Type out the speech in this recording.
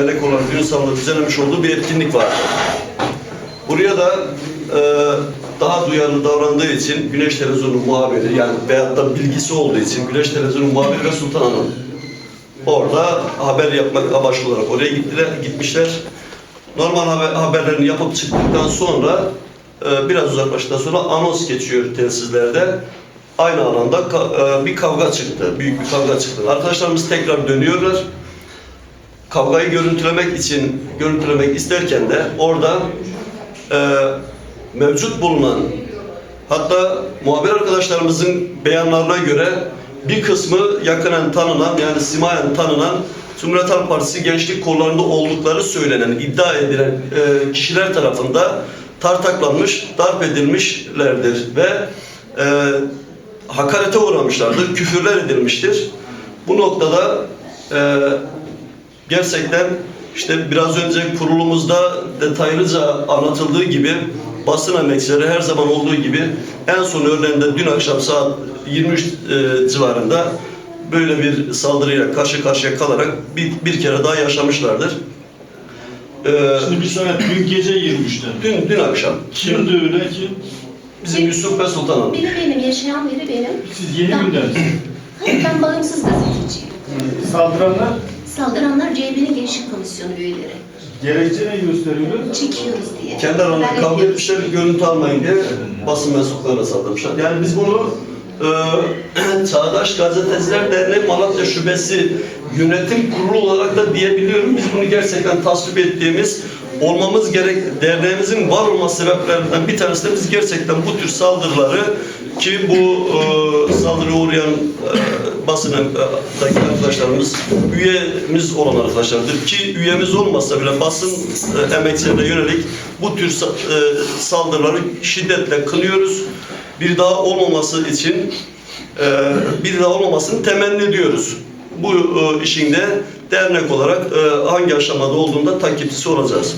Melek olarak Ünsal'da düzenlemiş olduğu bir etkinlik vardı. Buraya da e, daha duyarlı davrandığı için Güneş Televizyonu muhabiri yani veyahut da bilgisi olduğu için Güneş Televizyonu muhabiri ve Sultan Hanım orada haber yapmak amaçlı olarak oraya gittiler, gitmişler. Normal haber, haberlerini yapıp çıktıktan sonra e, biraz uzaklaştıktan sonra anons geçiyor telsizlerde. Aynı alanda ka- e, bir kavga çıktı, büyük bir kavga çıktı. Arkadaşlarımız tekrar dönüyorlar kavgayı görüntülemek için görüntülemek isterken de orada e, mevcut bulunan hatta muhabir arkadaşlarımızın beyanlarına göre bir kısmı yakından tanınan yani simayen tanınan Cumhuriyet Halk Partisi gençlik kollarında oldukları söylenen, iddia edilen e, kişiler tarafında tartaklanmış, darp edilmişlerdir ve e, hakarete uğramışlardır, küfürler edilmiştir. Bu noktada e, gerçekten işte biraz önce kurulumuzda detaylıca anlatıldığı gibi basın emekçileri her zaman olduğu gibi en son örneğinde dün akşam saat 23 e, civarında böyle bir saldırıyla karşı karşıya kalarak bir, bir kere daha yaşamışlardır. E, Şimdi bir saniye dün gece 23'te. dün, dün akşam Kimdi öyle kim? bizim Yusuf ve Sultan Hanım. Biri benim, yaşayan biri benim. Siz yeni Ben- gündemsiniz. Hayır, ben bağımsız gazeteciyim. Saldıranlar Saldıranlar CHP'nin Gençlik Komisyonu üyeleri. gerekçe ne gösteriyorlar? Çekiyoruz diye. Kendi aralarında Haber kavga ediyoruz. etmişler, görüntü almayın diye basın mensuplarına saldırmışlar. Yani biz bunu e, Çağdaş Gazeteciler Derneği Malatya Şubesi Yönetim Kurulu olarak da diyebiliyorum. Biz bunu gerçekten tasvip ettiğimiz, olmamız gerek, derneğimizin var olma sebeplerinden bir tanesi de biz gerçekten bu tür saldırıları ki bu e, saldırıya uğrayan e, basındaki arkadaşlarımız üyemiz olan arkadaşlardır ki üyemiz olmasa bile basın e, emekçilerine yönelik bu tür e, saldırıları şiddetle kınıyoruz. Bir daha olmaması için e, bir daha olmamasını temenni ediyoruz. Bu e, işin de dernek olarak e, hangi aşamada olduğunda takipçisi olacağız.